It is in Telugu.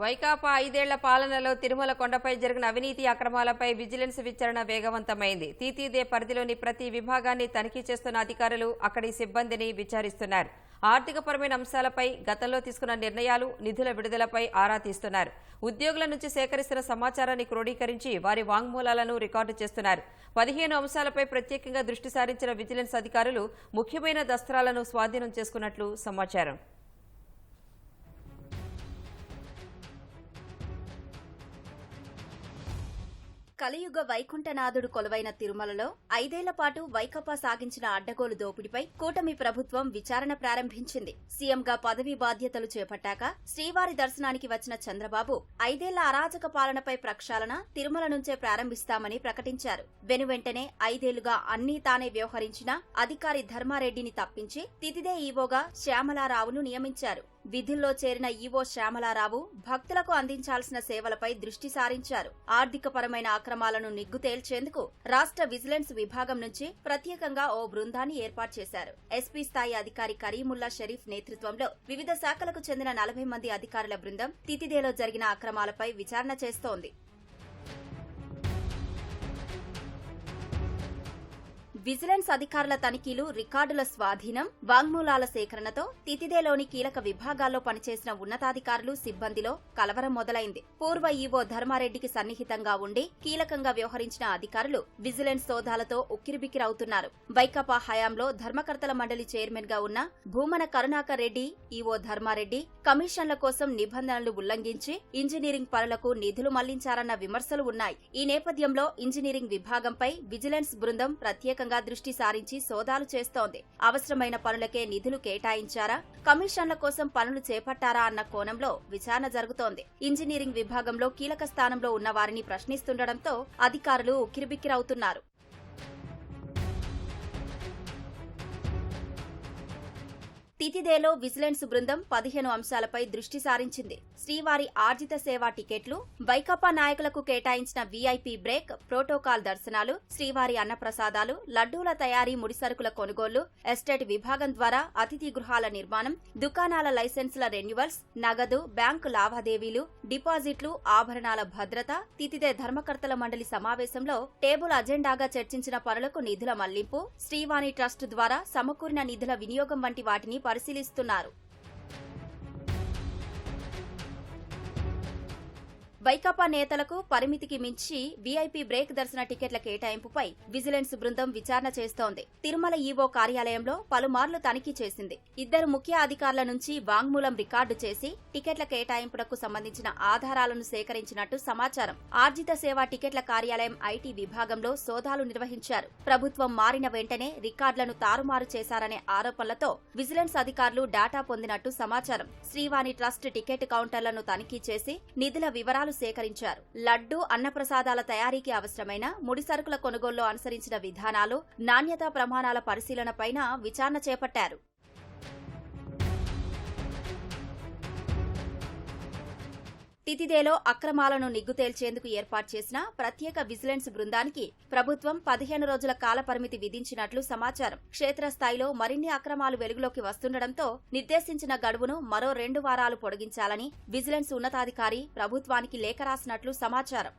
వైకాపా ఐదేళ్ళ పాలనలో తిరుమల కొండపై జరిగిన అవినీతి అక్రమాలపై విజిలెన్స్ విచారణ వేగవంతమైంది. తీతీదే పరిధిలోని ప్రతి విభాగాన్ని తనిఖీ చేస్తున్న అధికారులు అక్కడి సిబ్బందిని విచారిస్తున్నారు. ఆర్థికపరమైన అంశాలపై గతంలో తీసుకున్న నిర్ణయాలు నిధుల విడుదలపై ఆరా తీస్తున్నారు. ఉద్యోగుల నుంచి సేకరిస్తున్న సమాచారాన్ని క్రోడీకరించి వారి వాంగ్మూలాలను రికార్డు చేస్తున్నారు. పదిహేను అంశాలపై ప్రత్యేకంగా దృష్టి సారించిన విజిలెన్స్ అధికారులు ముఖ్యమైన దస్త్రాలను స్వాధీనం చేసుకున్నట్లు సమాచారం. కలియుగ వైకుంఠనాథుడు కొలువైన తిరుమలలో ఐదేళ్ళ పాటు వైకపా సాగించిన అడ్డగోలు దోపిడీపై కూటమి ప్రభుత్వం విచారణ ప్రారంభించింది. సీఎంగా పదవీ బాధ్యతలు చేపట్టాక శ్రీవారి దర్శనానికి వచ్చిన చంద్రబాబు ఐదేళ్ళ అరాజక పాలనపై ప్రక్షాళన తిరుమల నుంచే ప్రారంభిస్తామని ప్రకటించారు. వెనువెంటనే ఐదేళ్ళుగా అన్నీ తానే వ్యవహరించిన అధికారి ధర్మారెడ్డిని తప్పించి తితిదే ఈవోగా శ్యామలారావును నియమించారు. విధుల్లో చేరిన ఈవో శ్యామలారావు భక్తులకు అందించాల్సిన సేవలపై దృష్టి సారించారు. ఆర్థికపరమైన అక్రమాలను నిగ్గు తేల్చేందుకు రాష్ట్ర విజిలెన్స్ విభాగం నుంచి ప్రత్యేకంగా ఓ బృందాన్ని ఏర్పాటు చేశారు. ఎస్పీ స్థాయి అధికారి కరీముల్లా షరీఫ్ నేతృత్వంలో వివిధ శాఖలకు చెందిన నలభై మంది అధికారుల బృందం తితిదేలో జరిగిన అక్రమాలపై విచారణ చేస్తోంది. విజిలెన్స్ అధికారుల తనిఖీలు రికార్డుల స్వాధీనం వాంగ్మూలాల సేకరణతో తితిదేలోని కీలక విభాగాల్లో పనిచేసిన ఉన్నతాధికారులు సిబ్బందిలో కలవరం మొదలైంది. పూర్వ ఈవో ధర్మారెడ్డికి సన్నిహితంగా ఉండి కీలకంగా వ్యవహరించిన అధికారులు విజిలెన్స్ సోదాలతో ఉక్కిరిబిక్కిరవుతున్నారు. వైకాపా హయాంలో ధర్మకర్తల మండలి చైర్మన్గా ఉన్న భూమన కరుణాకర్ రెడ్డి ఈవో ధర్మారెడ్డి కమిషన్ల కోసం నిబంధనలు ఉల్లంఘించి ఇంజనీరింగ్ పనులకు నిధులు మళ్ళించారన్న విమర్శలు ఉన్నాయి. ఈ నేపథ్యంలో ఇంజనీరింగ్ విభాగంపై విజిలెన్స్ బృందం ప్రత్యేకంగా దృష్టి సారించి సోదాలు చేస్తోంది. అవసరమైన పనులకే నిధులు కేటాయించారా? కమిషన్ల కోసం పనులు చేపట్టారా అన్న కోణంలో విచారణ జరుగుతోంది. ఇంజనీరింగ్ విభాగంలో కీలక స్థానంలో ఉన్న వారిని ప్రశ్నిస్తుండటంతో అధికారులు ఉక్కిరిబిక్కిరవుతున్నారు. తితిదేలో విజిలెన్స్ బృందం పదిహేను అంశాలపై దృష్టి సారించింది. శ్రీవారి ఆర్జిత సేవా టికెట్లు వైకాపా నాయకులకు కేటాయించిన వీఐపీ బ్రేక్ ప్రోటోకాల్ దర్శనాలు శ్రీవారి అన్నప్రసాదాలు లడ్డూల తయారీ ముడిసరుకుల కొనుగోళ్ళు ఎస్టేట్ విభాగం ద్వారా అతిథి గృహాల నిర్మాణం దుకాణాల లైసెన్సుల రెన్యువల్స్ నగదు బ్యాంకు లావాదేవీలు డిపాజిట్లు ఆభరణాల భద్రత తితిదే ధర్మకర్తల మండలి సమావేశంలో టేబుల్ అజెండాగా చర్చించిన పనులకు నిధుల మళ్ళింపు శ్రీవాణి ట్రస్ట్ ద్వారా సమకూరిన నిధుల వినియోగం వంటి వాటిని పరిశీలిస్తున్నారు. వైకాపా నేతలకు పరిమితికి మించి వీఐపీ బ్రేక్ దర్శన టికెట్ల కేటాయింపుపై విజిలెన్స్ బృందం విచారణ చేస్తోంది. తిరుమల ఈవో కార్యాలయంలో పలుమార్లు తనిఖీ చేసింది. ఇద్దరు ముఖ్య అధికారుల నుంచి వాంగ్మూలం రికార్డు చేసి టికెట్ల కేటాయింపులకు సంబంధించిన ఆధారాలను సేకరించినట్టు సమాచారం. ఆర్జిత సేవా టికెట్ల కార్యాలయం ఐటీ విభాగంలో సోదాలు నిర్వహించారు. ప్రభుత్వం మారిన వెంటనే రికార్డులను తారుమారు చేశారనే ఆరోపణలతో విజిలెన్స్ అధికారులు డాటా పొందినట్టు సమాచారం. శ్రీవాణి ట్రస్ట్ టికెట్ కౌంటర్లను తనిఖీ చేసి నిధుల వివరాలు సేకరించారు. లడ్డు అన్నప్రసాదాల తయారీకి అవసరమైన ముడిసరుకుల కొనుగోలులో అనుసరించిన విధానాలు నాణ్యతా ప్రమాణాల పరిశీలనపైన విచారణ చేపట్టారు. తితిదేలో అక్రమాలను నిగ్గు తేల్చేందుకు ఏర్పాటు చేసిన ప్రత్యేక విజిలెన్స్ బృందానికి ప్రభుత్వం పదిహేను రోజుల కాలపరిమితి విధించినట్లు సమాచారం. క్షేత్రస్థాయిలో మరిన్ని అక్రమాలు వెలుగులోకి వస్తుండటంతో నిర్దేశించిన గడువును మరో రెండు వారాలు పొడిగించాలని విజిలెన్స్ ఉన్నతాధికారి ప్రభుత్వానికి లేఖ రాసినట్లు సమాచారం.